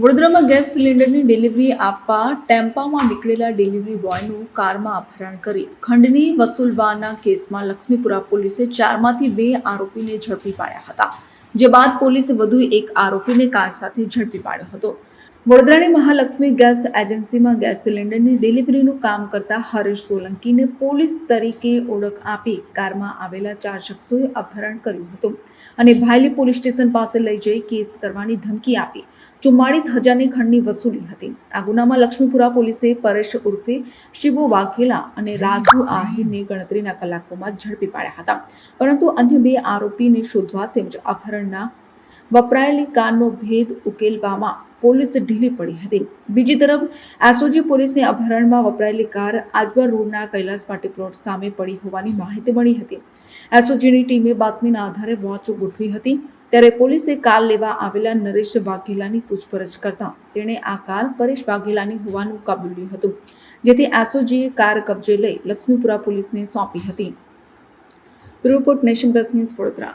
વડોદરામાં ગેસ સિલિન્ડરની ડિલિવરી આપવા ટેમ્પામાં નીકળેલા ડિલિવરી બોયનું કારમાં અપહરણ કરી. ખંડની વસૂલવાના કેસમાં લક્ષ્મીપુરા પોલીસે ચારમાંથી બે આરોપીને ઝડપી પાડ્યા હતા. જે બાદ પોલીસે વધુ એક આરોપીને કાર સાથે ઝડપી પાડ્યો હતો. વડોદરાની મહાલક્ષ્મી ગેસ એજન્સીમાં ગેસ સિલિન્ડરની ડિલિવરીનું કામ કરતા હરેશ સોલંકીને પોલીસ તરીકે ઓળખ આપી કારમાં આવેલા ચાર શખ્સોએ અપહરણ કર્યું હતું અને ભાયલી પોલીસ સ્ટેશન પાસે લઈ જઈ કેસ કરવાની ધમકી આપી. ચુમ્માળીસ હજારની ખંડની વસૂલી હતી. આ ગુનામાં લક્ષ્મીપુરા પોલીસે પરેશ ઉર્ફે શિવો વાઘેલા અને રાઘુ આહિરને ગણતરીના કલાકોમાં ઝડપી પાડ્યા હતા. પરંતુ અન્ય બે આરોપીને શોધવા તેમજ અપહરણના વપરાયેલી કારનો ભેદ ઉકેલવામાં પોલીસ ઢીલી પડી હતી. બીજી તરફ, એસઓજી પોલીસને અપહરણમાં વપરાયેલી કાર આજવા રોડના કૈલાસ પાટી પ્લોટ સામે પડી હોવાની માહિતી મળી હતી. એસઓજીની ટીમે બાતમીના આધારે વોચ ગોઠવી હતી. ત્યારે પોલીસે કાર લેવા આવેલા નરેશ વાઘેલાની પૂછપરછ કરતા તેણે આ કાર પરેશ વાઘેલાની હોવાનું કબૂલ્યું હતું, જેથી એસઓજીએ કાર કબજે લઈ લક્ષ્મીપુરા પોલીસને સોંપી હતી. Report Nation Plus News Vadodara.